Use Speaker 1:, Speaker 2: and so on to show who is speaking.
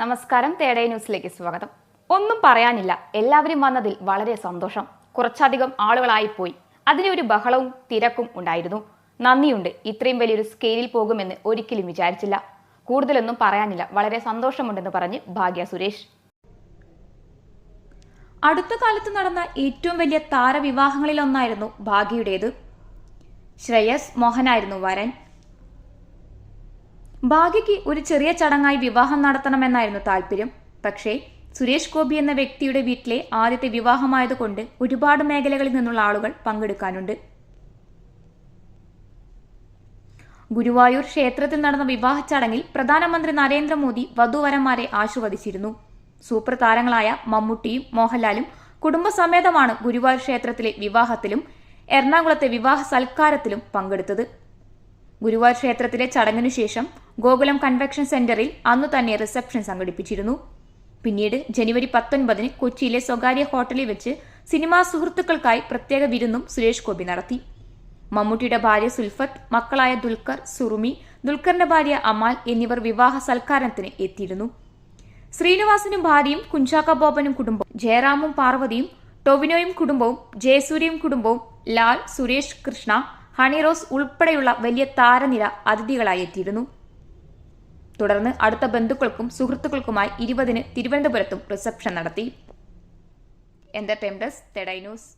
Speaker 1: നമസ്കാരം തേടേ ന്യൂസിലേക്ക് സ്വാഗതം. ഒന്നും പറയാനില്ല. എല്ലാവരും വന്നതിൽ വളരെ സന്തോഷം. കുറച്ചധികം ആളുകളായിപ്പോയി അതിന് ഒരു ബഹളവും തിരക്കും ഉണ്ടായിരുന്നു. നന്ദിയുണ്ട്. ഇത്രയും വലിയൊരു സ്കെയിലിൽ പോകുമെന്ന് ഒരിക്കലും വിചാരിച്ചില്ല. കൂടുതലൊന്നും പറയാനില്ല. വളരെ സന്തോഷമുണ്ടെന്ന് പറഞ്ഞ് ഭാഗ്യ സുരേഷ്.
Speaker 2: അടുത്ത കാലത്ത് നടന്ന ഏറ്റവും വലിയ താരവിവാഹങ്ങളിലൊന്നായിരുന്നു ഭാഗ്യയുടേത്. ശ്രേയസ് മോഹനായിരുന്നു വരൻ. ഭാഗ്യയ്ക്ക് ഒരു ചെറിയ ചടങ്ങായി വിവാഹം നടത്തണമെന്നായിരുന്നു താല്പര്യം. പക്ഷേ സുരേഷ് ഗോപി എന്ന വ്യക്തിയുടെ വീട്ടിലെ ആദ്യത്തെ വിവാഹമായതുകൊണ്ട് ഒരുപാട് മേഖലകളിൽ നിന്നുള്ള ആളുകൾ പങ്കെടുക്കാനുണ്ട്. ഗുരുവായൂർ ക്ഷേത്രത്തിൽ നടന്ന വിവാഹ ചടങ്ങിൽ പ്രധാനമന്ത്രി നരേന്ദ്രമോദി വധുവരന്മാരെ ആശീർവദിച്ചിരുന്നു. സൂപ്പർ താരങ്ങളായ മമ്മൂട്ടിയും മോഹൻലാലും കുടുംബസമേതമാണ് ഗുരുവായൂർ ക്ഷേത്രത്തിലെ വിവാഹത്തിലും എറണാകുളത്തെ വിവാഹ സൽക്കാരത്തിലും പങ്കെടുത്തത്. ഗുരുവായൂർ ക്ഷേത്രത്തിലെ ചടങ്ങിനു ശേഷം ഗോകുലം കൺവെൻഷൻ സെന്ററിൽ അന്നു തന്നെ റിസപ്ഷൻ സംഘടിപ്പിച്ചിരുന്നു. പിന്നീട് ജനുവരി പത്തൊൻപതിന് കൊച്ചിയിലെ സ്വകാര്യ ഹോട്ടലിൽ വെച്ച് സിനിമാ സുഹൃത്തുക്കൾക്കായി പ്രത്യേക വിരുന്നും സുരേഷ് ഗോപി നടത്തി. മമ്മൂട്ടിയുടെ ഭാര്യ സുൽഫത്ത് മക്കളായ ദുൽഖർ സുറുമി ദുൽഖറിന്റെ ഭാര്യ അമാൽ എന്നിവർ വിവാഹ സൽക്കാരത്തിന് എത്തിയിരുന്നു. ശ്രീനിവാസനും ഭാര്യയും കുഞ്ചാക്ക ബോബനും കുടുംബവും ജയറാമും പാർവതിയും ടൊവിനോയും കുടുംബവും ജയസൂര്യയും കുടുംബവും ലാൽ സുരേഷ് കൃഷ്ണ ഹണിറോസ് ഉൾപ്പെടെയുള്ള വലിയ താരനിര അതിഥികളായി എത്തിയിരുന്നു. തുടർന്ന് അടുത്ത ബന്ധുക്കൾക്കും സുഹൃത്തുക്കൾക്കുമായി ഇരുപതിന് തിരുവനന്തപുരത്തും റിസപ്ഷൻ നടത്തി. Entertain desk തെഡൈ news